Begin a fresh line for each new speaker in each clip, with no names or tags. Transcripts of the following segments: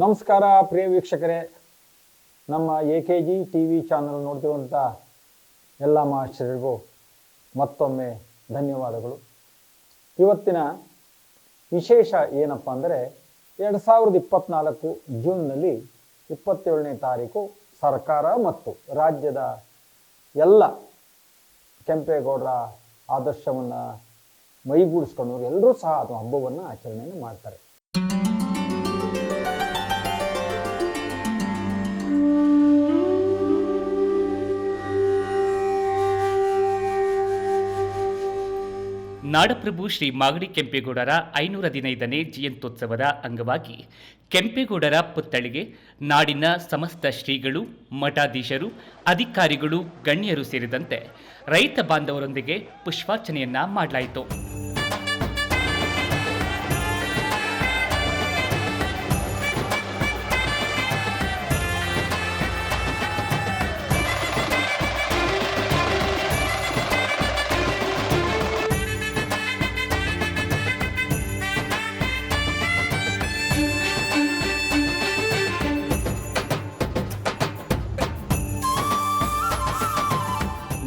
ನಮಸ್ಕಾರ, ಪ್ರಿಯ ವೀಕ್ಷಕರೇ. ನಮ್ಮ A K G T V channel ನೋಡ್ತಿರುವಂಥ ಎಲ್ಲ ಮಾಸ್ಟರಿಗೂ ಮತ್ತೊಮ್ಮೆ ಧನ್ಯವಾದಗಳು. ಇವತ್ತಿನ ವಿಶೇಷ ಏನಪ್ಪ ಅಂದರೆ, ಎರಡು ಸಾವಿರದ ಇಪ್ಪತ್ತ್ನಾಲ್ಕು ಜೂನ್ನಲ್ಲಿ ಇಪ್ಪತ್ತೇಳನೇ ತಾರೀಕು ಸರ್ಕಾರ ಮತ್ತು ರಾಜ್ಯದ ಎಲ್ಲ ಕೆಂಪೇಗೌಡರ ಆದರ್ಶವನ್ನು ಮೈಗೂಡಿಸ್ಕೊಂಡವರು ಎಲ್ಲರೂ ಸಹ ಅದು ಹಬ್ಬವನ್ನು ಆಚರಣೆಯನ್ನು ಮಾಡ್ತಾರೆ.
ನಾಡಪ್ರಭು ಶ್ರೀ ಮಾಗಡಿ ಕೆಂಪೇಗೌಡರ ಐನೂರ ಹದಿನೈದನೇ ಜಯಂತ್ಯೋತ್ಸವದ ಅಂಗವಾಗಿ ಕೆಂಪೇಗೌಡರ ಪುತ್ಥಳಿಗೆ ನಾಡಿನ ಸಮಸ್ತ ಶ್ರೀಗಳು, ಮಠಾಧೀಶರು, ಅಧಿಕಾರಿಗಳು, ಗಣ್ಯರು ಸೇರಿದಂತೆ ರೈತ ಬಾಂಧವರೊಂದಿಗೆ ಪುಷ್ಪಾರ್ಚನೆಯನ್ನ ಮಾಡಲಾಯಿತು.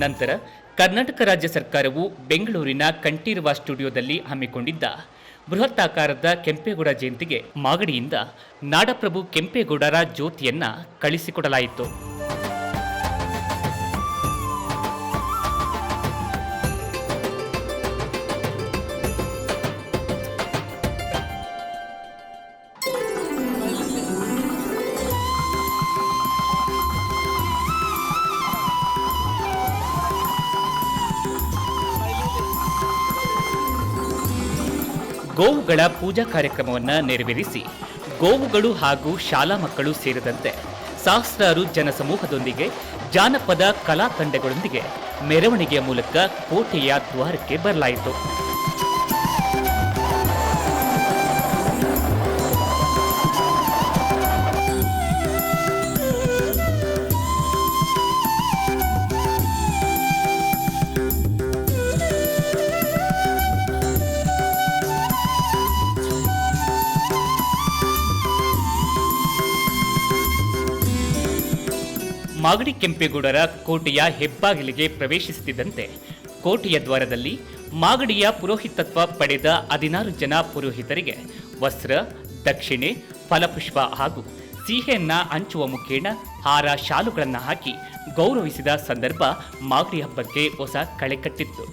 ನಂತರ ಕರ್ನಾಟಕ ರಾಜ್ಯ ಸರ್ಕಾರವು ಬೆಂಗಳೂರಿನ ಕಂಠೀರವ ಸ್ಟುಡಿಯೋದಲ್ಲಿ ಹಮ್ಮಿಕೊಂಡಿದ್ದ ಬೃಹತ್ತಾಕಾರದ ಕೆಂಪೇಗೌಡ ಜಯಂತಿಗೆ ಮಾಗಡಿಯಿಂದ ನಾಡಪ್ರಭು ಕೆಂಪೇಗೌಡರ ಜ್ಯೋತಿಯನ್ನ ಕಳಿಸಿಕೊಡಲಾಯಿತು. ಗೋವುಗಳ ಪೂಜಾ ಕಾರ್ಯಕ್ರಮವನ್ನು ನೆರವೇರಿಸಿ, ಗೋವುಗಳು ಹಾಗೂ ಶಾಲಾ ಮಕ್ಕಳು ಸೇರಿದಂತೆ ಸಹಸ್ರಾರು ಜನಸಮೂಹದೊಂದಿಗೆ ಜಾನಪದ ಕಲಾ ತಂಡಗಳೊಂದಿಗೆ ಮೆರವಣಿಗೆಯ ಮೂಲಕ ಕೋಟೆಯ ದ್ವಾರಕ್ಕೆ ಬರಲಾಯಿತು. ಮಾಗಡಿ ಕೆಂಪೇಗೌಡರ ಕೋಟೆಯ ಹೆಬ್ಬಾಗಿಲಿಗೆ ಪ್ರವೇಶಿಸುತ್ತಿದ್ದಂತೆ ಕೋಟೆಯ ದ್ವಾರದಲ್ಲಿ ಮಾಗಡಿಯ ಪುರೋಹಿತತ್ವ ಪಡೆದ ಹದಿನಾರು ಜನ ಪುರೋಹಿತರಿಗೆ ವಸ್ತ್ರ, ದಕ್ಷಿಣೆ, ಫಲಪುಷ್ಪ ಹಾಗೂ ಸಿಹಿಯನ್ನ ಹಂಚುವ ಮುಖೇಣ ಹಾರ, ಶಾಲುಗಳನ್ನು ಹಾಕಿ ಗೌರವಿಸಿದ ಸಂದರ್ಭ ಮಾಗಡಿ ಹಬ್ಬಕ್ಕೆ ಹೊಸ ಕಳೆ ಕಟ್ಟಿತ್ತು.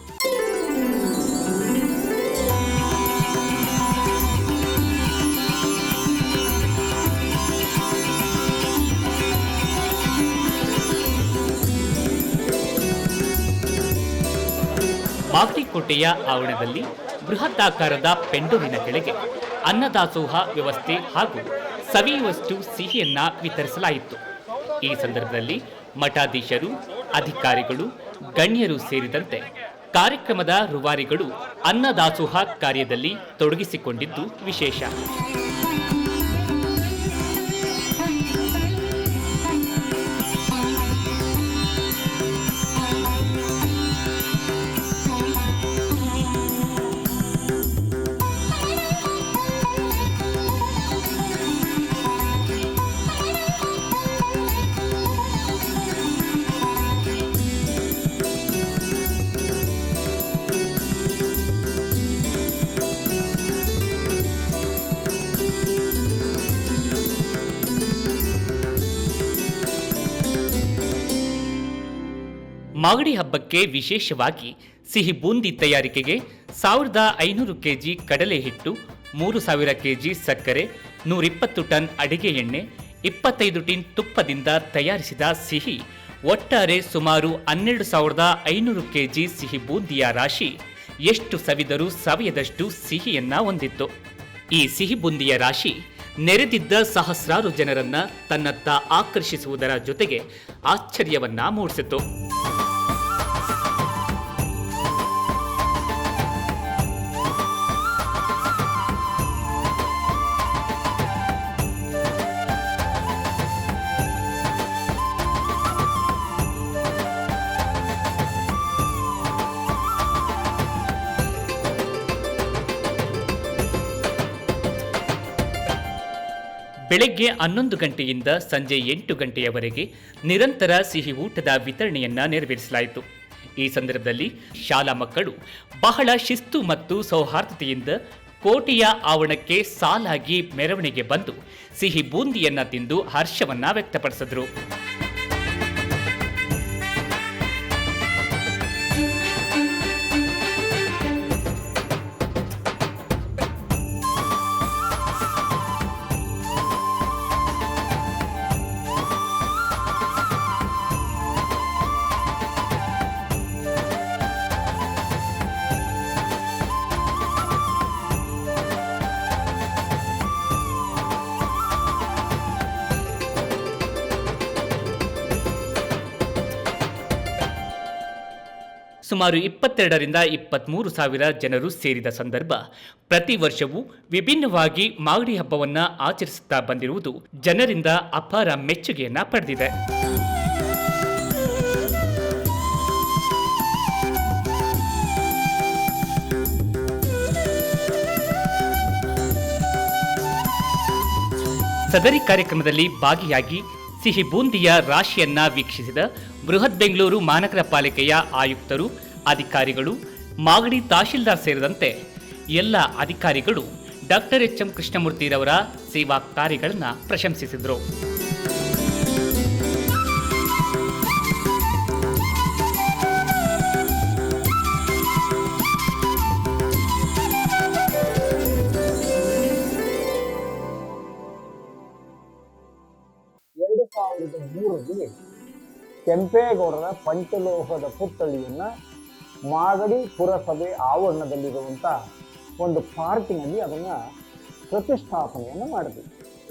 ಮಾಗಡಿ ಕೋಟೆಯ ಆವರಣದಲ್ಲಿ ಬೃಹತ್ತಾಕಾರದ ಪೆಂಡೂರಿನ ಕೆಳಗೆ ಅನ್ನದಾಸೋಹ ವ್ಯವಸ್ಥೆ ಹಾಗೂ ಸವಿಯುವಷ್ಟು ಸಿಹಿಯನ್ನ ವಿತರಿಸಲಾಯಿತು. ಈ ಸಂದರ್ಭದಲ್ಲಿ ಮಠಾಧೀಶರು, ಅಧಿಕಾರಿಗಳು, ಗಣ್ಯರು ಸೇರಿದಂತೆ ಕಾರ್ಯಕ್ರಮದ ರುವಾರಿಗಳು ಅನ್ನದಾಸೋಹ ಕಾರ್ಯದಲ್ಲಿ ತೊಡಗಿಸಿಕೊಂಡಿದ್ದು ವಿಶೇಷ. ಮಾಗಡಿ ಹಬ್ಬಕ್ಕೆ ವಿಶೇಷವಾಗಿ ಸಿಹಿ ಬೂಂದಿ ತಯಾರಿಕೆಗೆ ಸಾವಿರದ ಐನೂರು ಕೆಜಿ ಕಡಲೆ ಹಿಟ್ಟು, ಮೂರು ಸಾವಿರ ಕೆಜಿ ಸಕ್ಕರೆ, ನೂರಿಪ್ಪತ್ತು ಟನ್ ಅಡಿಗೆ ಎಣ್ಣೆ, ಇಪ್ಪತ್ತೈದು ಟಿನ್ ತುಪ್ಪದಿಂದ ತಯಾರಿಸಿದ ಸಿಹಿ, ಒಟ್ಟಾರೆ ಸುಮಾರು ಹನ್ನೆರಡು ಸಾವಿರದ ಐನೂರು ಕೆಜಿ ಸಿಹಿ ಬೂಂದಿಯ ರಾಶಿ ಎಷ್ಟು ಸವಿದರೂ ಸವಿಯದಷ್ಟು ಸಿಹಿಯನ್ನ ಹೊಂದಿತ್ತು. ಈ ಸಿಹಿ ಬೂಂದಿಯ ರಾಶಿ ನೆರೆದಿದ್ದ ಸಹಸ್ರಾರು ಜನರನ್ನ ತನ್ನತ್ತ ಆಕರ್ಷಿಸುವುದರ ಜೊತೆಗೆ ಆಶ್ಚರ್ಯವನ್ನ ಮೂಡಿಸಿತು. ಬೆಳಗ್ಗೆ ಹನ್ನೊಂದು ಗಂಟೆಯಿಂದ ಸಂಜೆ ಎಂಟು ಗಂಟೆಯವರೆಗೆ ನಿರಂತರ ಸಿಹಿ ಊಟದ ವಿತರಣೆಯನ್ನ ನೆರವೇರಿಸಲಾಯಿತು. ಈ ಸಂದರ್ಭದಲ್ಲಿ ಶಾಲಾ ಮಕ್ಕಳು ಬಹಳ ಶಿಸ್ತು ಮತ್ತು ಸೌಹಾರ್ದತೆಯಿಂದ ಕೋಟೆಯ ಆವರಣಕ್ಕೆ ಸಾಲಾಗಿ ಮೆರವಣಿಗೆ ಬಂದು ಸಿಹಿ ಬೂಂದಿಯನ್ನ ತಿಂದು ಹರ್ಷವನ್ನ ವ್ಯಕ್ತಪಡಿಸಿದ್ರು. ಸುಮಾರು ಇಪ್ಪತ್ತೆರಡರಿಂದ ಇಪ್ಪತ್ತ್ಮೂರು ಸಾವಿರ ಜನರು ಸೇರಿದ ಸಂದರ್ಭ, ಪ್ರತಿ ವರ್ಷವೂ ವಿಭಿನ್ನವಾಗಿ ಮಾಗಡಿ ಹಬ್ಬವನ್ನು ಆಚರಿಸುತ್ತಾ ಬಂದಿರುವುದು ಜನರಿಂದ ಅಪಾರ ಮೆಚ್ಚುಗೆಯನ್ನ ಪಡೆದಿದೆ. ಸದರಿ ಕಾರ್ಯಕ್ರಮದಲ್ಲಿ ಭಾಗಿಯಾಗಿ ಸಿಹಿ ಬೂಂದಿಯ ರಾಶಿಯನ್ನ ವೀಕ್ಷಿಸಿದ ಬೃಹತ್ ಬೆಂಗಳೂರು ಮಹಾನಗರ ಪಾಲಿಕೆಯ ಆಯುಕ್ತರು, ಅಧಿಕಾರಿಗಳು, ಮಾಗಡಿ ತಹಶೀಲ್ದಾರ್ ಸೇರಿದಂತೆ ಎಲ್ಲ ಅಧಿಕಾರಿಗಳು ಡಾಕ್ಟರ್ ಎಚ್ ಎಂ ಕೃಷ್ಣಮೂರ್ತಿರವರ ಸೇವಾ ಕಾರ್ಯಗಳನ್ನು ಪ್ರಶಂಸಿಸಿದರು.
ಕೆಂಪೇಗೌಡರ ಪಂಚಲೋಹದ ಪುತ್ಥಳಿಯನ್ನು ಮಾಗಡಿ ಪುರಸಭೆ ಆವರಣದಲ್ಲಿರುವಂಥ ಒಂದು ಪಾರ್ಕಿನಲ್ಲಿ ಅದನ್ನು ಪ್ರತಿಷ್ಠಾಪನೆಯನ್ನು ಮಾಡಿದ್ವಿ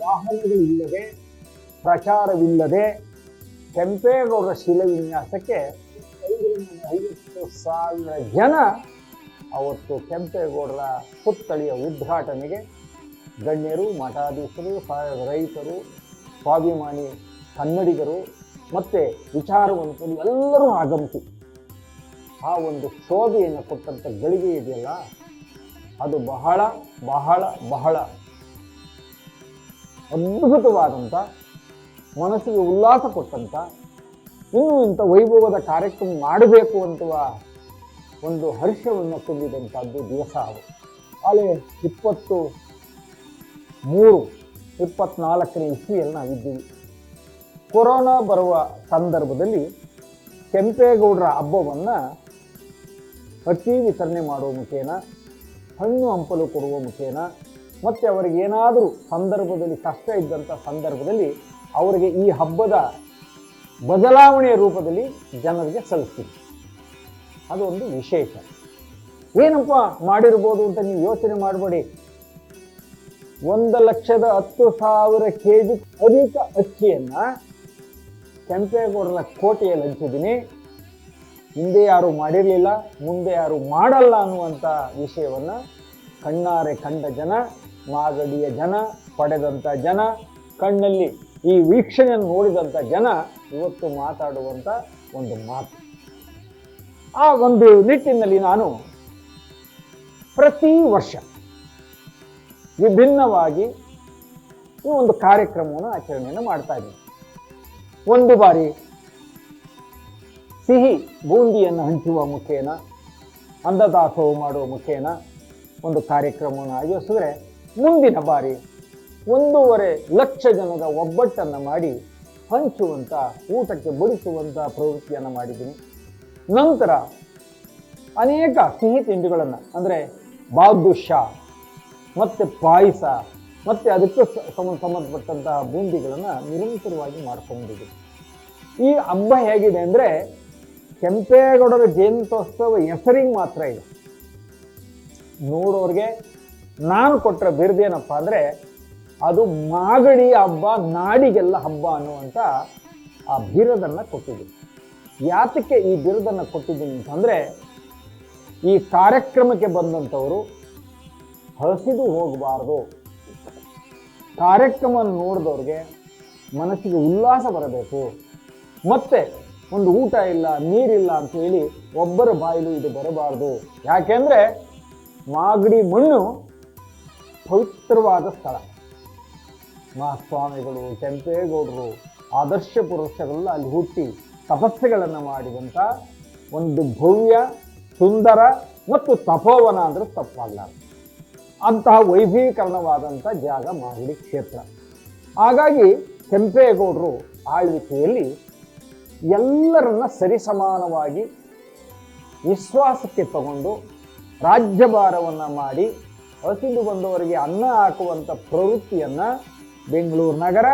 ವಾಹನಗಳಿಲ್ಲದೆ, ಪ್ರಚಾರವಿಲ್ಲದೆ ಕೆಂಪೇಗೌಡರ ಶಿಲಾನ್ಯಾಸಕ್ಕೆ ಐದರಿಂದ ಐವತ್ತು ಸಾವಿರ ಜನ ಅವತ್ತು ಕೆಂಪೇಗೌಡರ ಪುತ್ಥಳಿಯ ಉದ್ಘಾಟನೆಗೆ ಗಣ್ಯರು, ಮಠಾಧೀಶರು ರೈತರು, ಸ್ವಾಭಿಮಾನಿ ಕನ್ನಡಿಗರು ಮತ್ತು ವಿಚಾರವಂತರು ಎಲ್ಲರೂ ಆಗಮಿಸಿ ಆ ಒಂದು ಶೋಭೆಯನ್ನು ಕೊಟ್ಟಂಥ ಗಳಿಗೆ ಇದೆಯಲ್ಲ, ಅದು ಬಹಳ ಬಹಳ ಬಹಳ ಅದ್ಭುತವಾದಂಥ ಮನಸ್ಸಿಗೆ ಉಲ್ಲಾಸ ಕೊಟ್ಟಂಥ ಇನ್ನೂ ಇಂಥ ವೈಭವದ ಕಾರ್ಯಕ್ರಮ ಮಾಡಬೇಕು ಅಂತುವ ಒಂದು ಹರ್ಷವನ್ನು ತುಂಬಿದಂಥದ್ದು ದಿವಸ ಅದು. ಅಲ್ಲಿ ಇಪ್ಪತ್ತು ಮೂರು, ಇಪ್ಪತ್ನಾಲ್ಕನೇ ಇಸ್ವಿಯಲ್ಲಿ ನಾವಿದ್ದೀವಿ. ಕೊರೋನಾ ಬರುವ ಸಂದರ್ಭದಲ್ಲಿ ಕೆಂಪೇಗೌಡರ ಹಬ್ಬವನ್ನು ಅಕ್ಕಿ ವಿತರಣೆ ಮಾಡುವ ಮುಖೇನ, ಹಣ್ಣು ಹಂಪಲು ಕೊಡುವ ಮುಖೇನ, ಮತ್ತು ಅವರಿಗೆ ಏನಾದರೂ ಸಂದರ್ಭದಲ್ಲಿ ಕಷ್ಟ ಇದ್ದಂಥ ಸಂದರ್ಭದಲ್ಲಿ ಅವರಿಗೆ ಈ ಹಬ್ಬದ ಬದಲಾವಣೆಯ ರೂಪದಲ್ಲಿ ಜನರಿಗೆ ಸಲ್ಲಿಸ್ತೀವಿ. ಅದೊಂದು ವಿಶೇಷ. ಏನಪ್ಪ ಮಾಡಿರ್ಬೋದು ಅಂತ ನೀವು ಯೋಚನೆ ಮಾಡಬೇಡಿ. ಒಂದು ಲಕ್ಷದ ಹತ್ತು ಸಾವಿರ ಕೆ ಜಿ ಅಧಿಕ ಅಕ್ಕಿಯನ್ನ ಕೆಂಪೇಗೌಡರ ಕೋಟೆಯಲ್ಲಿ ಹಂಚಿದ್ದೀನಿ. ಹಿಂದೆ ಯಾರು ಮಾಡಿರಲಿಲ್ಲ, ಮುಂದೆ ಯಾರು ಮಾಡಲ್ಲ ಅನ್ನುವಂಥ ವಿಷಯವನ್ನು ಕಣ್ಣಾರೆ ಕಂಡ ಜನ, ಮಾಗಡಿಯ ಜನ ಪಡೆದಂಥ ಜನ, ಕಣ್ಣಲ್ಲಿ ಈ ವೀಕ್ಷಣೆಯನ್ನು ನೋಡಿದಂಥ ಜನ ಇವತ್ತು ಮಾತಾಡುವಂಥ ಒಂದು ಮಾತು. ಆ ಒಂದು ನಿಟ್ಟಿನಲ್ಲಿ ನಾನು ಪ್ರತಿ ವರ್ಷ ವಿಭಿನ್ನವಾಗಿ ಈ ಒಂದು ಕಾರ್ಯಕ್ರಮವನ್ನು ಆಚರಣೆಯನ್ನು ಮಾಡ್ತಾ ಇದ್ದೀನಿ. ಒಂದು ಬಾರಿ ಸಿಹಿ ಬೂಂದಿಯನ್ನು ಹಂಚುವ ಮುಖೇನ ಅನ್ನದಾಸೋಹ ಮಾಡುವ ಮುಖೇನ ಒಂದು ಕಾರ್ಯಕ್ರಮವನ್ನು ಆಯೋಜಿಸಿದ್ರೆ ಮುಂದಿನ ಬಾರಿ ಒಂದೂವರೆ ಲಕ್ಷ ಜನದ ಒಬ್ಬಟ್ಟನ್ನು ಮಾಡಿ ಹಂಚುವಂಥ, ಊಟಕ್ಕೆ ಬಡಿಸುವಂಥ ಪ್ರವೃತ್ತಿಯನ್ನು ಮಾಡಿದ್ದೀನಿ. ನಂತರ ಅನೇಕ ಸಿಹಿ ತಿಂಡಿಗಳನ್ನು, ಅಂದರೆ ಬಾದುಷಾ, ಮತ್ತು ಪಾಯಸ ಮತ್ತು ಅದಕ್ಕೆ ಸಂಬಂಧಪಟ್ಟಂತಹ ಬೂಂದಿಗಳನ್ನು ನಿರಂತರವಾಗಿ ಮಾಡ್ಕೊಂಡಿದ್ದೀವಿ ಈ ಹಬ್ಬ ಹೇಗಿದೆ ಅಂದರೆ ಕೆಂಪೇಗೌಡರ ಜಯಂತ್ಯೋತ್ಸವ ಹೆಸರಿಗೆ ಮಾತ್ರ ಇದೆ. ನೋಡೋರಿಗೆ ನಾನು ಕೊಟ್ಟರೆ ಬಿರ್ದೇನಪ್ಪ ಅಂದರೆ ಅದು ಮಾಗಡಿ ಹಬ್ಬ, ನಾಡಿಗೆಲ್ಲ ಹಬ್ಬ ಅನ್ನುವಂಥ ಆ ಬಿರುದನ್ನು ಕೊಟ್ಟಿದ್ದೀನಿ ಯಾತಕ್ಕೆ ಈ ಬಿರುದನ್ನು ಕೊಟ್ಟಿದ್ದೀನಿ ಅಂತಂದರೆ ಈ ಕಾರ್ಯಕ್ರಮಕ್ಕೆ ಬಂದಂಥವರು ಹಸಿದು ಹೋಗಬಾರ್ದು. ಕಾರ್ಯಕ್ರಮ ನೋಡಿದವ್ರಿಗೆ ಮನಸ್ಸಿಗೆ ಉಲ್ಲಾಸ ಬರಬೇಕು. ಮತ್ತೆ ಒಂದು ಊಟ ಇಲ್ಲ, ನೀರಿಲ್ಲ ಅಂತ ಹೇಳಿ ಒಬ್ಬರ ಬಾಯಿಲು ಇದು ಬರಬಾರ್ದು. ಯಾಕೆಂದ್ರೆ ಮಾಗಡಿ ಮಣ್ಣು ಪವಿತ್ರವಾದ ಸ್ಥಳ. ಮಹಾಸ್ವಾಮಿಗಳು ಕೆಂಪೇಗೌಡರು, ಆದರ್ಶ ಪುರುಷಗಳೆಲ್ಲ ಅಲ್ಲಿ ಹುಟ್ಟಿ ತಪಸ್ಸೆಗಳನ್ನು ಮಾಡಿದಂಥ ಒಂದು ಭವ್ಯ, ಸುಂದರ ಮತ್ತು ತಪೋವನ ಅಂದರೆ ತಪ್ಪಾಗಲಾರದು. ಅಂತಹ ವೈಭೀಕರಣವಾದಂಥ ಜಾಗ ಮಾಗಡಿ ಕ್ಷೇತ್ರ. ಹಾಗಾಗಿ ಕೆಂಪೇಗೌಡರು ಆಳ್ವಿಕೆಯಲ್ಲಿ ಎಲ್ಲರನ್ನ ಸರಿಸಮಾನವಾಗಿ ವಿಶ್ವಾಸಕ್ಕೆ ತಗೊಂಡು ರಾಜ್ಯಭಾರವನ್ನು ಮಾಡಿ ಹಸಿದು ಬಂದವರಿಗೆ ಅನ್ನ ಹಾಕುವಂಥ ಪ್ರವೃತ್ತಿಯನ್ನು ಬೆಂಗಳೂರು ನಗರ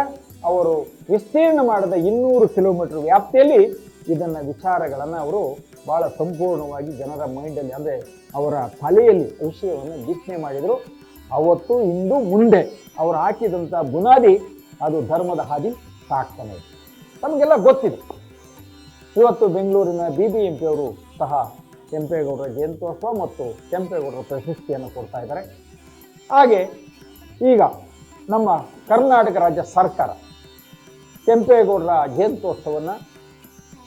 ಅವರು ವಿಸ್ತೀರ್ಣ ಮಾಡಿದ ಇನ್ನೂರು ಕಿಲೋಮೀಟರ್ ವ್ಯಾಪ್ತಿಯಲ್ಲಿ ಇದನ್ನು ವಿಚಾರಗಳನ್ನು ಅವರು ಭಾಳ ಸಂಪೂರ್ಣವಾಗಿ ಜನರ ಮೈಂಡಲ್ಲಿ ಅಂದರೆ ಅವರ ತಲೆಯಲ್ಲಿ ವಿಷಯವನ್ನು ಬಿತ್ತನೆ ಮಾಡಿದರು. ಅವತ್ತು ಇಂದು ಮುಂದೆ ಅವರು ಹಾಕಿದಂಥ ಬುನಾದಿ ಅದು ಧರ್ಮದ ಹಾದಿ ಸಾಕ್ತಾನೆ ಇದೆ. ನಮಗೆಲ್ಲ ಗೊತ್ತಿದೆ. ಇವತ್ತು ಬೆಂಗಳೂರಿನ ಬಿ ಬಿ ಎಂ ಪಿಯವರು ಸಹ ಕೆಂಪೇಗೌಡರ ಜಯಂತ್ಯೋತ್ಸವ ಮತ್ತು ಕೆಂಪೇಗೌಡರ ಪ್ರಶಸ್ತಿಯನ್ನು ಕೊಡ್ತಾ ಇದ್ದಾರೆ. ಹಾಗೆ ಈಗ ನಮ್ಮ ಕರ್ನಾಟಕ ರಾಜ್ಯ ಸರ್ಕಾರ ಕೆಂಪೇಗೌಡರ ಜಯಂತೋತ್ಸವವನ್ನು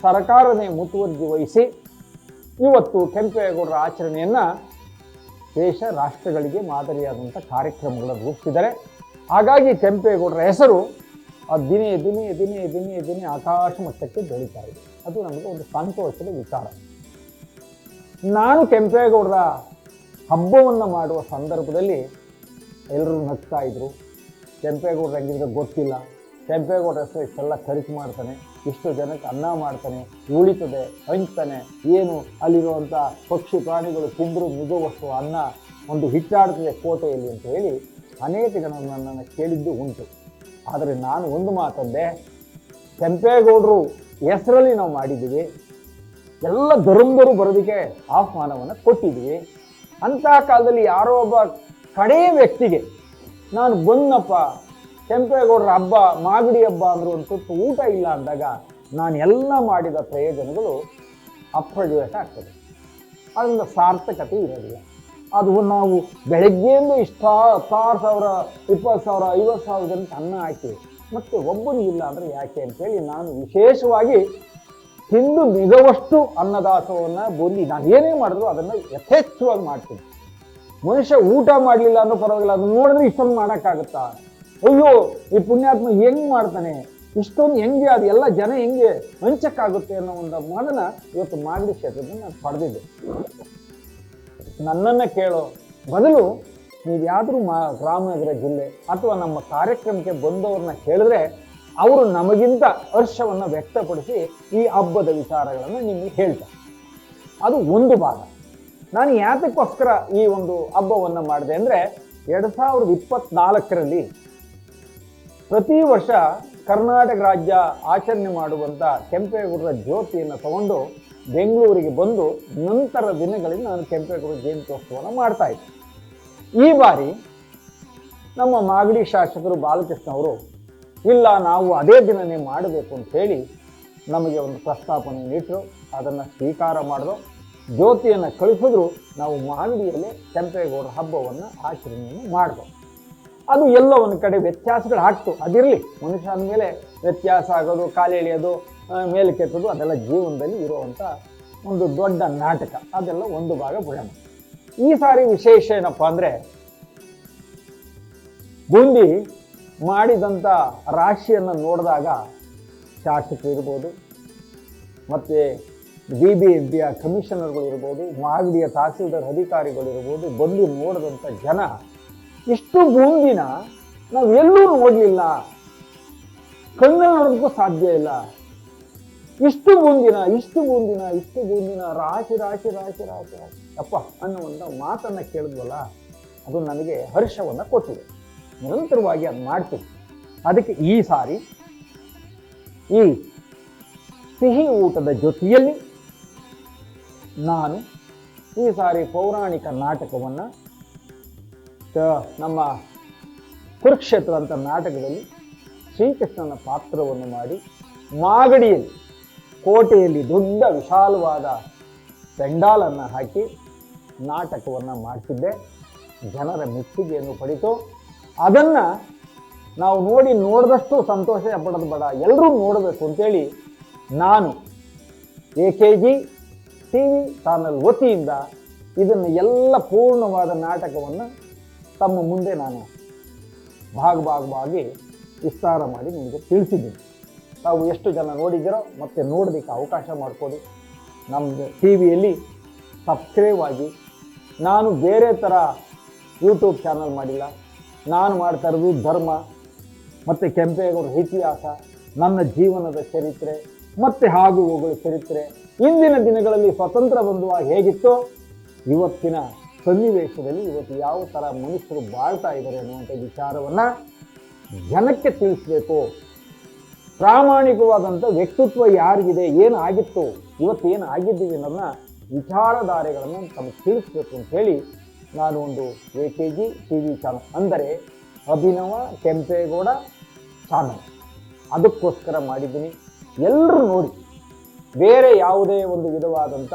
ಸರ್ಕಾರನೇ ಮುತುವರ್ಜಿ ವಹಿಸಿ ಇವತ್ತು ಕೆಂಪೇಗೌಡರ ಆಚರಣೆಯನ್ನು ದೇಶ ರಾಷ್ಟ್ರಗಳಿಗೆ ಮಾದರಿಯಾದಂಥ ಕಾರ್ಯಕ್ರಮಗಳನ್ನು ರೂಪಿಸಿದ್ದಾರೆ. ಹಾಗಾಗಿ ಕೆಂಪೇಗೌಡರ ಹೆಸರು ಆ ದಿನೇ ದಿನೇ ದಿನೇ ದಿನೇ ದಿನೇ ಆಕಾಶ ಮಟ್ಟಕ್ಕೆ ಬೆಳೀತಾ ಇದೆ. ಅದು ನಮಗೆ ಒಂದು ಸಂತೋಷದ ವಿಚಾರ. ನಾನು ಕೆಂಪೇಗೌಡರ ಹಬ್ಬವನ್ನು ಮಾಡುವ ಸಂದರ್ಭದಲ್ಲಿ ಎಲ್ಲರೂ ನಗ್ತಾ ಇದ್ರು. ಕೆಂಪೇಗೌಡರ ಹೆಂಗಿದ್ರೆ ಗೊತ್ತಿಲ್ಲ. ಕೆಂಪೇಗೌಡರ ಹೆಸರು ಇಷ್ಟೆಲ್ಲ ಖರ್ಚು ಮಾಡ್ತಾನೆ. ಇಷ್ಟು ಜನಕ್ಕೆ ಅನ್ನ ಮಾಡ್ತಾನೆ, ಉಳಿತದೆ, ಹಂಚ್ತಾನೆ. ಏನು ಅಲ್ಲಿರುವಂಥ ಪಕ್ಷಿ ಪ್ರಾಣಿಗಳು ತಿಂದರೂ ಮುಗುವಷ್ಟು ಅನ್ನ ಒಂದು ಹಿಟ್ಟಾಡ್ತದೆ ಕೋಟೆಯಲ್ಲಿ ಅಂತ ಹೇಳಿ ಅನೇಕ ಜನ ನನ್ನನ್ನು ಕೇಳಿದ್ದು ಉಂಟು. ಆದರೆ ನಾನು ಒಂದು ಮಾತಂದೆ, ಕೆಂಪೇಗೌಡರು ಹೆಸರಲ್ಲಿ ನಾವು ಮಾಡಿದ್ದೀವಿ, ಎಲ್ಲ ಧರ್ಮರು ಬರೋದಕ್ಕೆ ಆಹ್ವಾನವನ್ನು ಕೊಟ್ಟಿದ್ದೀವಿ. ಅಂಥ ಕಾಲದಲ್ಲಿ ಯಾರೋ ಒಬ್ಬ ಕಡೆಯ ವ್ಯಕ್ತಿಗೆ, ನಾನು ಬಂದಪ್ಪ ಕೆಂಪೇಗೌಡರ ಹಬ್ಬ, ಮಾಗಡಿ ಹಬ್ಬ ಅಂದ್ರೆ ಒಂದು ತುತ್ತು ಊಟ ಇಲ್ಲ ಅಂದಾಗ ನಾನು ಎಲ್ಲ ಮಾಡಿದ ಪ್ರಯೋಜನಗಳು ಅಪ್ರಯೋಜಕ ಆಗ್ತದೆ. ಅದರಿಂದ ಸಾರ್ಥಕತೆ ಇರೋದಿಲ್ಲ. ಅದು ನಾವು ಬೆಳಗ್ಗೆಯಿಂದ ಇಷ್ಟ ಹತ್ತಾರು ಸಾವಿರ, ಇಪ್ಪತ್ತು ಸಾವಿರ, ಐವತ್ತು ಸಾವಿರ ಜನಕ್ಕೆ ಅನ್ನ ಹಾಕಿ, ಮತ್ತು ಒಬ್ಬನಿಗಿಲ್ಲ ಅಂದರೆ ಯಾಕೆ ಅಂತೇಳಿ ನಾನು ವಿಶೇಷವಾಗಿ ತಿಂದು ನಿಗವಷ್ಟು ಅನ್ನದಾಸವನ್ನು ಬೂಂದಿ ನಾನು ಏನೇ ಮಾಡಿದ್ರು ಅದನ್ನು ಯಥೇಚ್ಛವಾಗಿ ಮಾಡ್ತೀನಿ. ಮನುಷ್ಯ ಊಟ ಮಾಡಲಿಲ್ಲ ಅನ್ನೋ ಪರವಾಗಿಲ್ಲ, ಅದನ್ನ ನೋಡಿದ್ರೆ ಇಷ್ಟೊಂದು ಮಾಡೋಕ್ಕಾಗುತ್ತಾ? ಅಯ್ಯೋ, ಈ ಪುಣ್ಯಾತ್ಮ ಹೆಂಗ್ ಮಾಡ್ತಾನೆ? ಇಷ್ಟೊಂದು ಹೆಂಗೆ ಅದು ಎಲ್ಲ ಜನ ಹೆಂಗೆ ವಂಚಕ್ಕಾಗುತ್ತೆ ಅನ್ನೋ ಒಂದು ಮಾತನ್ನ ಇವತ್ತು ಮಾಗಡಿ ಕ್ಷೇತ್ರದಲ್ಲಿ ನಾನು ಪಡೆದಿದ್ದೆ. ನನ್ನನ್ನು ಕೇಳೋ ಬದಲು ನೀವು ಯಾವ್ದಾದ್ರು ಮಾ, ರಾಮನಗರ ಜಿಲ್ಲೆ ಅಥವಾ ನಮ್ಮ ಕಾರ್ಯಕ್ರಮಕ್ಕೆ ಬಂದವ್ರನ್ನ ಕೇಳಿದ್ರೆ ಅವರು ನಮಗಿಂತ ಹರ್ಷವನ್ನು ವ್ಯಕ್ತಪಡಿಸಿ ಈ ಹಬ್ಬದ ವಿಚಾರಗಳನ್ನು ನಿಮಗೆ ಹೇಳ್ತಾರೆ. ಅದು ಒಂದು ಭಾಗ. ನಾನು ಯಾತಕ್ಕೋಸ್ಕರ ಈ ಒಂದು ಹಬ್ಬವನ್ನು ಮಾಡಿದೆ ಅಂದರೆ ಎರಡು ಸಾವಿರದ ಇಪ್ಪತ್ನಾಲ್ಕರಲ್ಲಿ ಪ್ರತಿ ವರ್ಷ ಕರ್ನಾಟಕ ರಾಜ್ಯ ಆಚರಣೆ ಮಾಡುವಂಥ ಕೆಂಪೇಗೌಡರ ಜ್ಯೋತಿಯನ್ನು ತಗೊಂಡು ಬೆಂಗಳೂರಿಗೆ ಬಂದು ನಂತರ ದಿನಗಳಲ್ಲಿ ನಾನು ಕೆಂಪೇಗೌಡ ಜಯಂತ್ಯೋತ್ಸವವನ್ನು ಮಾಡ್ತಾ ಇದ್ದೆ. ಈ ಬಾರಿ ನಮ್ಮ ಮಾಗಡಿ ಶಾಸಕರು ಬಾಲಕೃಷ್ಣ ಅವರು, ಇಲ್ಲ, ನಾವು ಅದೇ ದಿನನೇ ಮಾಡಬೇಕು ಅಂತ ಹೇಳಿ ನಮಗೆ ಒಂದು ಪ್ರಸ್ತಾಪನೆ ನೀಟ್ಟರು ಅದನ್ನು ಸ್ವೀಕಾರ ಮಾಡಿದ್ರು. ಜ್ಯೋತಿಯನ್ನು ಕಳಿಸಿದ್ರು, ನಾವು ಮಾಗಡಿಯಲ್ಲೇ ಕೆಂಪೇಗೌಡರ ಹಬ್ಬವನ್ನು ಆಚರಣೆಯನ್ನು ಮಾಡಿದ್ರು ಅದು ಎಲ್ಲ ಒಂದು ಕಡೆ ವ್ಯತ್ಯಾಸಗಳು ಆಗ್ತು ಅದಿರಲಿ ಮನುಷ್ಯ ಅಂದಮೇಲೆ ವ್ಯತ್ಯಾಸ ಆಗೋದು ಕಾಲು ಎಳೆಯೋದು ಆ, ಮೇಲೆ ಕೆತ್ತೋದು ಅದೆಲ್ಲ ಜೀವನದಲ್ಲಿ ಇರುವಂಥ ಒಂದು ದೊಡ್ಡ ನಾಟಕ. ಅದೆಲ್ಲ ಒಂದು ಭಾಗ ಬಿಡೋಣ ಈ ಸಾರಿ ವಿಶೇಷ ಏನಪ್ಪ ಅಂದರೆ ಬೂಂದಿ ಮಾಡಿದಂಥ ರಾಶಿಯನ್ನು ನೋಡಿದಾಗ ಶಾಸಕರು ಇರ್ಬೋದು ಮತ್ತು ಬಿ ಬಿ ಎಂ ಪಿಯ ಕಮಿಷನರ್ಗಳು ಇರ್ಬೋದು ಮಾಗಡಿಯ ತಹಸೀಲ್ದಾರ್ ಅಧಿಕಾರಿಗಳು ಇರ್ಬೋದು ಬಂದು ನೋಡಿದಂಥ ಜನ ಇಷ್ಟು ಮುಂದಿನ ನಾವು ಎಲ್ಲೂ ನೋಡಲಿಲ್ಲ. ಕಣ್ಣಲ್ಲಿ ನೋಡೋದಕ್ಕೂ ಸಾಧ್ಯ ಇಲ್ಲ. ಇಷ್ಟು ಮುಂದಿನ ಇಷ್ಟು ಮುಂದಿನ, ಇಷ್ಟು ಬೂಂದಿನ ರಾಶಿ ರಾಶಿ ರಾಶಿ ರಾಶಿ ರಾಶಿ. ಅಪ್ಪ ಒಂದು ಮಾತನ್ನು ಕೇಳಿದ್ವಲ್ಲ, ಅದು ನನಗೆ ಹರ್ಷವನ್ನು ಕೊಟ್ಟಿದೆ. ನಿರಂತರವಾಗಿ ಅದು ಮಾಡ್ತೀವಿ ಅದಕ್ಕೆ ಈ ಸಾರಿ, ಈ ಸಿಹಿ ಊಟದ ಜೊತೆಯಲ್ಲಿ ನಾನು ಈ ಸಾರಿ ಪೌರಾಣಿಕ ನಾಟಕವನ್ನು ನಮ್ಮ ಕುರುಕ್ಷೇತ್ರ ಅಂತ ನಾಟಕದಲ್ಲಿ ಶ್ರೀಕೃಷ್ಣನ ಪಾತ್ರವನ್ನು ಮಾಡಿ ಮಾಗಡಿಯಲ್ಲಿ, ಕೋಟೆಯಲ್ಲಿ ದೊಡ್ಡ ವಿಶಾಲವಾದ ಪೆಂಡಾಲನ್ನು ಹಾಕಿ ನಾಟಕವನ್ನು ಮಾಡ್ತಿದ್ದೆ. ಜನರ ಮೆಚ್ಚುಗೆಯನ್ನು ಪಡಿತು ಅದನ್ನು ನಾವು ನೋಡಿ ನೋಡಿದಷ್ಟು ಸಂತೋಷ ಪಡೋದು ಬೇಡ. ಎಲ್ಲರೂ ನೋಡಬೇಕು ಅಂತೇಳಿ ನಾನು, A K G T V channel ವತಿಯಿಂದ ಇದನ್ನು ಎಲ್ಲ ಪೂರ್ಣವಾದ ನಾಟಕವನ್ನು ತಮ್ಮ ಮುಂದೆ ನಾನು ಭಾಗ ಭಾಗವಾಗಿ ವಿಸ್ತಾರ ಮಾಡಿ ನಿಮಗೆ ತಿಳಿಸಿದ್ದೀನಿ. ತಾವು ಎಷ್ಟು ಜನ ನೋಡಿದ್ದೀರೋ ಮತ್ತೆ ನೋಡೋದಕ್ಕೆ ಅವಕಾಶ ಮಾಡಿಕೊಡಿ. ನಮ್ಮ ಟಿ ವಿಯಲ್ಲಿ ಸಬ್ಸ್ಕ್ರೈಬ್ ಆಗಿ. ನಾನು ಬೇರೆ ಥರ ಯೂಟ್ಯೂಬ್ ಚಾನಲ್ ಮಾಡಿಲ್ಲ. ನಾನು ಮಾಡ್ತಾ ಇರೋದು ಧರ್ಮ, ಮತ್ತು ಕೆಂಪೇಗೌಡರ ಇತಿಹಾಸ, ನನ್ನ ಜೀವನದ ಚರಿತ್ರೆ, ಮತ್ತು ಹಾಗು ಹೋಗುವ ಚರಿತ್ರೆ. ಇಂದಿನ ದಿನಗಳಲ್ಲಿ ಸ್ವತಂತ್ರ ಬಂಧುವಾಗಿ ಹೇಗಿತ್ತೋ? ಇವತ್ತಿನ ಸನ್ನಿವೇಶದಲ್ಲಿ ಇವತ್ತು ಯಾವ ಥರ ಮನುಷ್ಯರು ಬಾಳ್ತಾ ಇದ್ದಾರೆ ಅನ್ನುವಂಥ ವಿಚಾರವನ್ನು ಜನಕ್ಕೆ ತಿಳಿಸಬೇಕು. ಪ್ರಾಮಾಣಿಕವಾದಂಥ ವ್ಯಕ್ತಿತ್ವ ಯಾರಿಗಿದೆ, ಏನು ಆಗಿತ್ತು, ಇವತ್ತು ಏನು ಆಗಿದ್ದೀವಿ ಅನ್ನೋದನ್ನ ವಿಚಾರಧಾರೆಗಳನ್ನು ತಮಗೆ ತಿಳಿಸ್ಬೇಕು ಅಂತ ಹೇಳಿ ನಾನು ಒಂದು A K G T V channel ಅಂದರೆ ಅಭಿನವ ಕೆಂಪೇಗೌಡ ಚಾನಲ್. ಅದಕ್ಕೋಸ್ಕರ ಮಾಡಿದ್ದೀನಿ. ಎಲ್ಲರೂ ನೋಡಿ. ಬೇರೆ ಯಾವುದೇ ಒಂದು ವಿಧವಾದಂಥ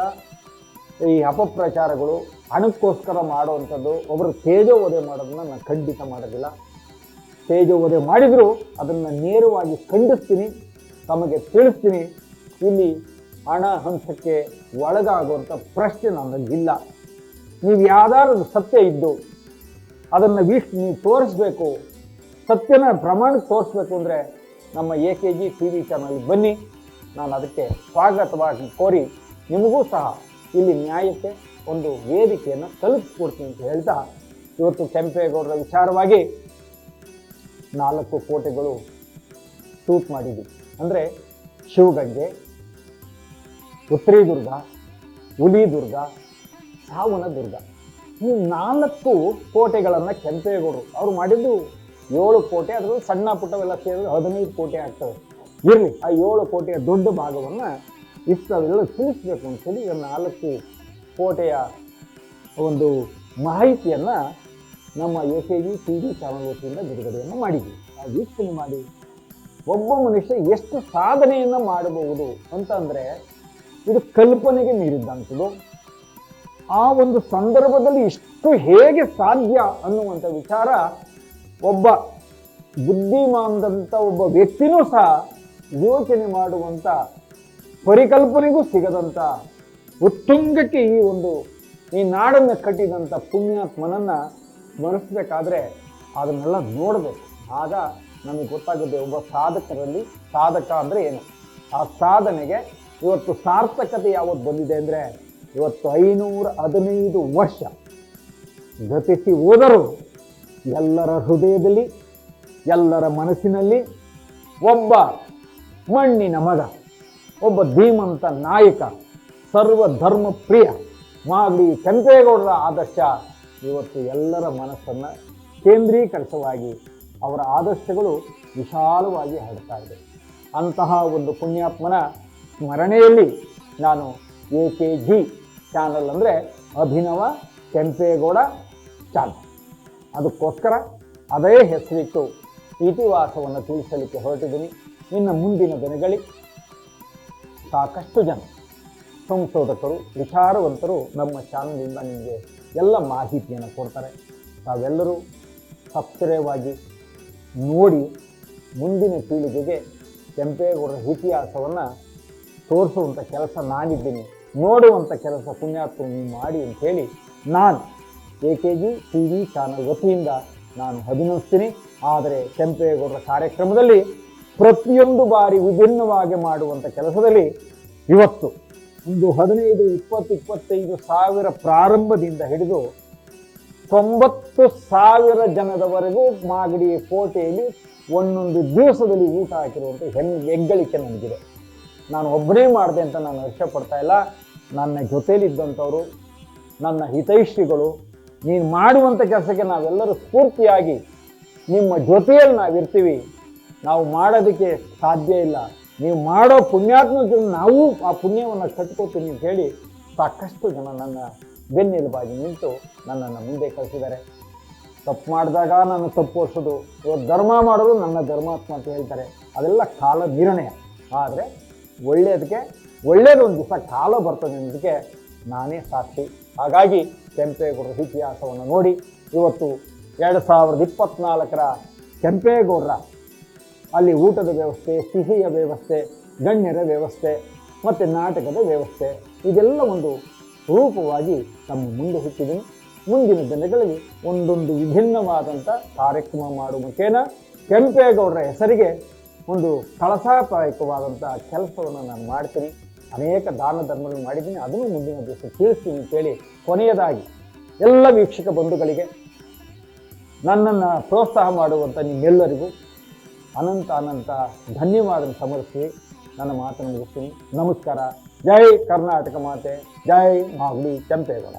ಈ ಅಪಪ್ರಚಾರಗಳು ಹಣಕ್ಕೋಸ್ಕರ ಮಾಡುವಂಥದ್ದು ಒಬ್ಬರು ತೇಜೋವಧೆ ಮಾಡೋದನ್ನ ನಾನು ಖಂಡಿತ ಮಾಡೋದಿಲ್ಲ. ತೇಜೋವಧೆ ಮಾಡಿದರೂ ಅದನ್ನು ನೇರವಾಗಿ ಖಂಡಿಸ್ತೀನಿ, ತಮಗೆ ತಿಳಿಸ್ತೀನಿ. ಇಲ್ಲಿ ಹಣ ಹಂಸಕ್ಕೆ ಒಳಗಾಗುವಂಥ ಪ್ರಶ್ನೆ ನನಗಿಲ್ಲ ನೀವು ಯಾವ್ದಾದ್ರು ಸತ್ಯ ಇದ್ದು, ಅದನ್ನು ವೀಕ್ಷ, ನೀವು ತೋರಿಸ್ಬೇಕು. ಸತ್ಯನ ಪ್ರಮಾಣಕ್ಕೆ ತೋರಿಸ್ಬೇಕು ಅಂದರೆ ನಮ್ಮ A K G T V channel ಬನ್ನಿ. ನಾನು ಅದಕ್ಕೆ ಸ್ವಾಗತವಾಗಿ ಕೋರಿ, ನಿಮಗೂ ಸಹ ಇಲ್ಲಿ ನ್ಯಾಯಕ್ಕೆ ಒಂದು ವೇದಿಕೆಯನ್ನು ತಲುಪಿಸ್ಕೊಡ್ತೀನಿ ಅಂತ ಹೇಳ್ತಾ ಇವತ್ತು ಕೆಂಪೇಗೌಡರ ವಿಚಾರವಾಗಿ ನಾಲ್ಕು ಕೋಟೆಗಳು ಶೂಟ್ ಮಾಡಿದ್ವಿ. ಅಂದರೆ ಶಿವಗಂಗೆ ಉತ್ತರಿದುರ್ಗ ಹುಲಿದುರ್ಗ ಸಾವನ ದುರ್ಗ ಈ ನಾಲ್ಕು ಕೋಟೆಗಳನ್ನು ಕೆಂಪೇಗೌಡರು, ಅವ್ರು ಮಾಡಿದ್ದು ಏಳು ಕೋಟೆ, ಅದರಲ್ಲಿ ಸಣ್ಣ ಪುಟ್ಟವೆಲ್ಲ ಸೇರಿದ್ರೆ ಹದಿನೈದು ಕೋಟೆ ಆಗ್ತವೆ. ಇರಲಿ, ಆ ಏಳು ಕೋಟೆಯ ದೊಡ್ಡ ಭಾಗವನ್ನು ಇಷ್ಟವೆಲ್ಲ ತಿಳಿಸ್ಬೇಕು ಅಂತೇಳಿ ಈಗ ನಾಲ್ಕು ಕೋಟೆಯ ಒಂದು ಮಾಹಿತಿಯನ್ನು ನಮ್ಮ A K G T V channel ವತಿಯಿಂದ ಬಿಡುಗಡೆಯನ್ನು ಮಾಡಿದ್ವಿ. ಆ ವೀಕ್ಷಣೆ ಮಾಡಿ. ಒಬ್ಬ ಮನುಷ್ಯ ಎಷ್ಟು ಸಾಧನೆಯನ್ನು ಮಾಡಬಹುದು ಅಂತಂದರೆ ಇದು ಕಲ್ಪನೆಗೆ ಮೀರಿದ್ದಂಥದ್ದು ಆ ಒಂದು ಸಂದರ್ಭದಲ್ಲಿ ಇಷ್ಟು ಹೇಗೆ ಸಾಧ್ಯ ಅನ್ನುವಂಥ ವಿಚಾರ ಒಬ್ಬ ಬುದ್ಧಿಮಾನದಂಥ ಒಬ್ಬ ವ್ಯಕ್ತಿನೂ ಸಹ ಯೋಚನೆ ಮಾಡುವಂಥ ಪರಿಕಲ್ಪನೆಗೂ ಸಿಗದಂಥ ಉತ್ತುಂಗಕ್ಕೆ ಈ ಒಂದು ಈ ನಾಡನ್ನು ಕಟ್ಟಿದಂಥ ಪುಣ್ಯಾತ್ಮನನ್ನು ಸ್ಮರಿಸ್ಬೇಕಾದ್ರೆ ಅದನ್ನೆಲ್ಲ ನೋಡಬೇಕು. ಆಗ ನಮಗೆ ಗೊತ್ತಾಗುತ್ತೆ ಒಬ್ಬ ಸಾಧಕರಲ್ಲಿ ಸಾಧಕ ಅಂದರೆ ಏನು? ಆ ಸಾಧನೆಗೆ ಇವತ್ತು ಸಾರ್ಥಕತೆ ಯಾವತ್ತು ಬಂದಿದೆ ಅಂದರೆ ಇವತ್ತು ಐನೂರ ಹದಿನೈದು ವರ್ಷ ಗತಿಸಿ ಹೋದರೂ ಎಲ್ಲರ ಹೃದಯದಲ್ಲಿ, ಎಲ್ಲರ ಮನಸ್ಸಿನಲ್ಲಿ ಒಬ್ಬ ಮಣ್ಣಿನ ಮಗ, ಒಬ್ಬ ಧೀಮಂತ ನಾಯಕ ಸರ್ವ ಧರ್ಮ ಪ್ರಿಯ ಮಾಗಡಿ ಕೆಂಪೇಗೌಡರ ಆದರ್ಶ ಇವತ್ತು ಎಲ್ಲರ ಮನಸ್ಸನ್ನು ಕೇಂದ್ರೀಕರಿಸವಾಗಿ ಅವರ ಆದರ್ಶಗಳು ವಿಶಾಲವಾಗಿ ಹರಡ್ತಾ ಇದೆ. ಅಂತಹ ಒಂದು ಪುಣ್ಯಾತ್ಮನ ಸ್ಮರಣೆಯಲ್ಲಿ ನಾನು ಎ ಕೆ ಜಿ ಚಾನಲ್ ಅಂದರೆ ಅಭಿನವ ಕೆಂಪೇಗೌಡ ಚಾನಲ್. ಅದಕ್ಕೋಸ್ಕರ ಅದೇ ಹೆಸರಿಟ್ಟು ಇತಿಹಾಸವನ್ನು ತಿಳಿಸಲಿಕ್ಕೆ ಹೊರಟಿದ್ದೀನಿ. ಇನ್ನು ಮುಂದಿನ ದಿನಗಳಿಗೆ ಸಾಕಷ್ಟು ಜನ ಸಂಶೋಧಕರು, ವಿಚಾರವಂತರು ನಮ್ಮ ಚಾನಲಿಂದ ನಿಮಗೆ ಎಲ್ಲ ಮಾಹಿತಿಯನ್ನು ಕೊಡ್ತಾರೆ. ತಾವೆಲ್ಲರೂ ಸಬ್ಸ್ಕ್ರೈಬ್ ಆಗಿ ನೋಡಿ ಮುಂದಿನ ಪೀಳಿಗೆಗೆ ಕೆಂಪೇಗೌಡರ ಇತಿಹಾಸವನ್ನು ತೋರಿಸುವಂಥ ಕೆಲಸ ನಾನಿದ್ದೀನಿ. ನೋಡುವಂಥ ಕೆಲಸ ಪುಣ್ಯಾತ್ಮ ನೀವು ಮಾಡಿ ಅಂಥೇಳಿ ನಾನು A K G T V channel ವತಿಯಿಂದ ನಾನು ಅಭಿನಂದಿಸ್ತೀನಿ ಆದರೆ ಕೆಂಪೇಗೌಡರ ಕಾರ್ಯಕ್ರಮದಲ್ಲಿ ಪ್ರತಿಯೊಂದು ಬಾರಿ ವಿಭಿನ್ನವಾಗಿ ಮಾಡುವಂಥ ಕೆಲಸದಲ್ಲಿ ಇವತ್ತು ಒಂದು ಹದಿನೈದು, ಇಪ್ಪತ್ತು, ಇಪ್ಪತ್ತೈದು ಸಾವಿರ ಪ್ರಾರಂಭದಿಂದ ಹಿಡಿದು ತೊಂಬತ್ತು ಸಾವಿರ ಜನದವರೆಗೂ ಮಾಗಡಿ ಕೋಟೆಯಲ್ಲಿ ಒಂದೊಂದು ದಿವಸದಲ್ಲಿ ಊಟ ಹಾಕಿರುವಂಥ ಹೆಣ್ಣು ಹೆಗ್ಗಳಿಕೆ ನನಗಿದೆ. ನಾನು ಒಬ್ಬನೇ ಮಾಡಿದೆ ಅಂತ ನಾನು ಇಷ್ಟಪಡ್ತಾ ಇಲ್ಲ. ನನ್ನ ಜೊತೇಲಿದ್ದಂಥವರು ನನ್ನ ಹಿತೈಷಿಗಳು, ನೀನು ಮಾಡುವಂಥ ಕೆಲಸಕ್ಕೆ ನಾವೆಲ್ಲರೂ ಸ್ಫೂರ್ತಿಯಾಗಿ ನಿಮ್ಮ ಜೊತೆಯಲ್ಲಿ ನಾವಿರ್ತೀವಿ. ನಾವು ಮಾಡೋದಕ್ಕೆ ಸಾಧ್ಯ ಇಲ್ಲ. ನೀವು ಮಾಡೋ ಪುಣ್ಯಾತ್ಮ ನಾವು ಆ ಪುಣ್ಯವನ್ನು ಕಟ್ಕೋತೀನಿ ಅಂತ ಹೇಳಿ ಸಾಕಷ್ಟು ಜನ ನನ್ನ ಬೆನ್ನೆಲುಬಾಗಿ ನಿಂತು ನನ್ನನ್ನು ಮುಂದೆ ಕಳಿಸಿದ್ದಾರೆ ತಪ್ಪು ಮಾಡಿದಾಗ ನಾನು ತಪ್ಪು ಓಡಿಸೋದು ಇವತ್ತು ಧರ್ಮ ಮಾಡೋದು ನನ್ನ ಧರ್ಮಾತ್ಮ ಅಂತ ಹೇಳ್ತಾರೆ. ಅದೆಲ್ಲ ಕಾಲ ನಿರ್ಣಯ. ಆದರೆ ಒಳ್ಳೆಯದಕ್ಕೆ ಒಳ್ಳೆಯದೊಂದು ದಿವಸ ಕಾಲ ಬರ್ತದೆ ಅನ್ನೋದಕ್ಕೆ ನಾನೇ ಸಾಕ್ಷಿ. ಹಾಗಾಗಿ ಕೆಂಪೇಗೌಡರ ಇತಿಹಾಸವನ್ನು ನೋಡಿ, ಇವತ್ತು ಎರಡು ಸಾವಿರದ ಇಪ್ಪತ್ತ್ನಾಲ್ಕರ ಕೆಂಪೇಗೌಡರ ಅಲ್ಲಿ ಊಟದ ವ್ಯವಸ್ಥೆ, ಸಿಹಿಯ ವ್ಯವಸ್ಥೆ, ಗಣ್ಯರ ವ್ಯವಸ್ಥೆ, ಮತ್ತು ನಾಟಕದ ವ್ಯವಸ್ಥೆ. ಇದೆಲ್ಲ ಒಂದು ರೂಪವಾಗಿ ತಮ್ಮ ಮುಂದೆ ಹುಟ್ಟಿದ್ದೀನಿ ಮುಂದಿನ ದಿನಗಳಲ್ಲಿ ಒಂದೊಂದು ವಿಭಿನ್ನವಾದಂಥ ಕಾರ್ಯಕ್ರಮ ಮಾಡುವ ಮುಖೇನ ಕೆಂಪೇಗೌಡರ ಹೆಸರಿಗೆ ಒಂದು ಕಳಸಾಪ್ರಾಯಕವಾದಂಥ ಕೆಲಸವನ್ನು ನಾನು ಮಾಡ್ತೀನಿ. ಅನೇಕ ದಾನ ಧರ್ಮಗಳು ಮಾಡಿದ್ದೀನಿ. ಅದನ್ನು ಮುಂದಿನ ದಿವಸ ತಿಳಿಸ್ತೀನಿ ಅಂತೇಳಿ ಕೊನೆಯದಾಗಿ ಎಲ್ಲ ವೀಕ್ಷಕ ಬಂಧುಗಳಿಗೆ ನನ್ನನ್ನು ಪ್ರೋತ್ಸಾಹ ಮಾಡುವಂಥ ನಿಮ್ಮೆಲ್ಲರಿಗೂ ಅನಂತ ಅನಂತ ಧನ್ಯವಾದ ಸಮರ್ಪಿಸಿ ನನ್ನ ಮಾತನ್ನು ಮುಗಿಸ್ತೀನಿ. ನಮಸ್ಕಾರ. ಜೈ ಕರ್ನಾಟಕ ಮಾತೆ. ಜೈ ಮಾಗುಡಿ ಕೆಂಪೇಗೌಡ.